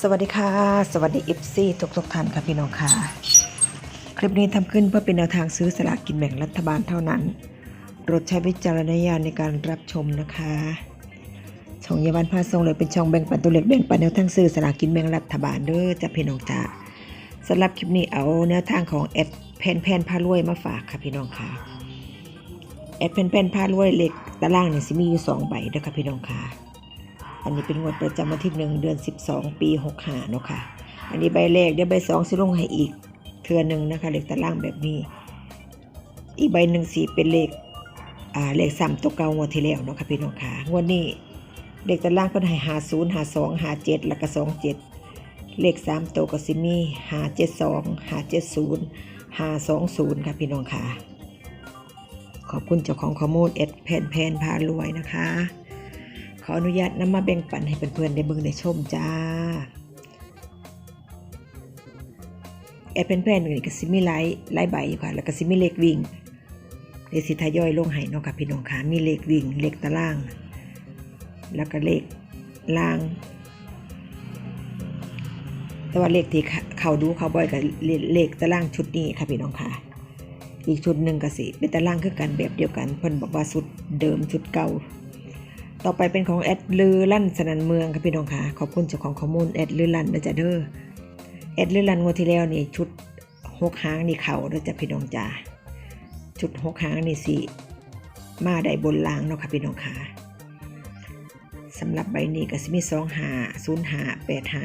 สวัสดีค่ะ สวัสดีเอฟซีทุกทุกท่านค่ะพี่น้องค่ะ คลิปนี้ทำขึ้นเพื่อเป็นแนวทางซื้อสลากกินแบ่งรัฐบาลเท่านั้นโปรดใช้วิจารณญาณในการรับชมนะคะช่องเยาวันพาทรงเลยเป็นช่องแบ่งปันตัวเล็กแบ่งปันแนวทางซื้อสลากกินแบ่งรัฐบาลเด้อจ้ะพี่น้องจ้าสำหรับคลิปนี้เอาแนวทางของแอดแพนแพนพารวยมาฝากค่ะพี่น้องค่ะแอดแพนแพนพารวยเล็กตารางเนี่ยสิมีอยู่สองใบเด้อค่ะพี่น้องค่ะ อันนี้เป็นงวดประจำวันที่หนึ่งเดือน12ปี6หาเนาะค่ะ อันนี้ใบแรกเดี๋ยวใบสองสิลงให้อีกเทือหนึ่งนะคะเลขตารางแบบนี้ อีกใบหนึ่งสีเป็นเลขอ่าเลขซ้ำตัวเก่างวดที่แล้วเนาะค่ะพี่น้องค่ะงวดนี้เลขตารางเป็นให้หาศูนย์หาสองหาเจ็ดแล้วก็สองเจ็ดเลขสามตัวก็สิมีหาเจ็ดสองหาเจ็ดศูนย์หาสองศูนย์ค่ะพี่น้องค่ะขอบคุณเจ้าของข้อมูลเอ็ดแพนแพนพารวยนะคะ ขออนุญาตนำมาแบ่งปันให้เพื่อนๆได้เบิ่งได้ชมจ้าแอดเป็นแพนๆนี่ก็สิมีหลายหลายใบอยู่ค่ะ แล้วก็สิมีเลขวิ่งเดสิทยอยลงให้เนาะค่ะพี่น้องค่ะมีเลขวิ่งเลขตาราง แล้วก็เลขล่าง แต่ว่าเลขที่เขาดูเขาบ่อยกับเลขตารางชุดนี้ค่ะพี่น้องค่ะ อีกชุดหนึ่งก็สิเป็นตารางคือกันแบบเดียวกันเพิ่นบอกว่าชุดเดิมชุดเก่า ต่อไปเป็นของแอดลือลั่นสนันเมืองค่ะพี่น้องค่ะ ขอบคุณเจ้าของข้อมูลแอดลือลั่นนะจ๊ะเด้อแอดลือลั่นงวดที่แล้วนี่ชุดหกหางนี่เข่าเด้อจ้ะพี่น้องจ้าชุดหกหางนี่สิมาได้บนล่างเนาะค่ะพี่น้องค่ะสำหรับใบนี้ก็สิมีสองหาศูนย์หาแปดหา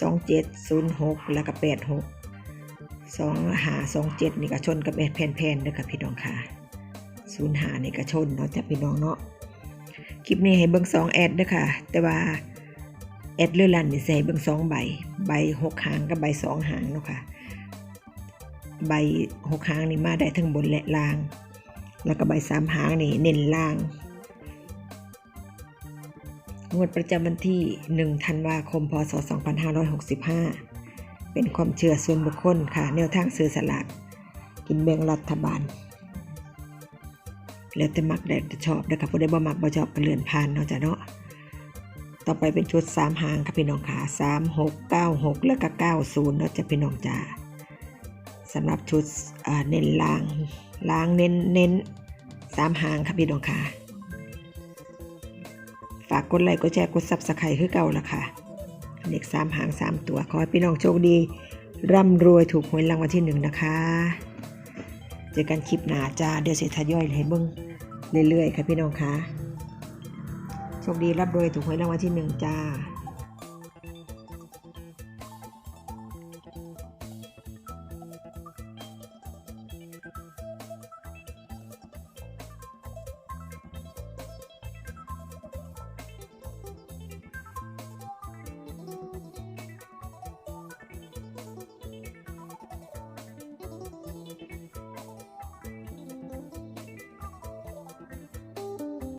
สองเจ็ดศูนย์หกแล้วก็แปดหกสองหาสองเจ็ดนี่ก็ชนกับแอดแผ่นๆเด้อค่ะพี่น้องค่ะศูนย์หานี่ก็ชนเนาะจ้ะพี่น้องเนาะ คลิปนี้ให้เบิ่งสองแอดเด้อค่ะ แต่ว่าแอดเลื่อนลันนี่ใส่เบิ่งสองใบ ใบหกหางกับใบสองหางเนาะค่ะ ใบหกหางนี่มาได้ทั้งบนและล่าง แล้วก็ใบสามหางนี่เน้นล่าง งวดประจำวันที่1ธันวาคม พศ 2565 เป็นความเชื่อส่วนบุคคลค่ะ แนวทางซื้อสลากกินแบ่งรัฐบาล แล้วแต่มักได้แต่ชอบนะครับผู้ใดบ่มักบ่ชอบก็เลื่อนผ่านเนาะจ้ะเนาะต่อไปเป็นชุดสามหางครับพี่น้องค่ะสามหกเก้าหกแล้วก็เก้าศูนย์เนาะจ้ะพี่น้องจ้าสำหรับชุดเน้นล่างล่างเน้นเน้นสามหางครับพี่น้องค่ะฝากกดไลค์กดแชร์กดซับสไครต์คือเก่าละค่ะเลขสามหางสามตัวขอให้พี่น้องโชคดี ร่ำรวยถูกหวยรางวัลที่หนึ่งนะคะ เจอกันคลิปหน้าจ้าเดี๋ยวเสียทยอยให้เบิ้งเรื่อยๆค่ะพี่น้องคะโชคดีรับรวยถูกหวยรางวัลที่หนึ่งจ้า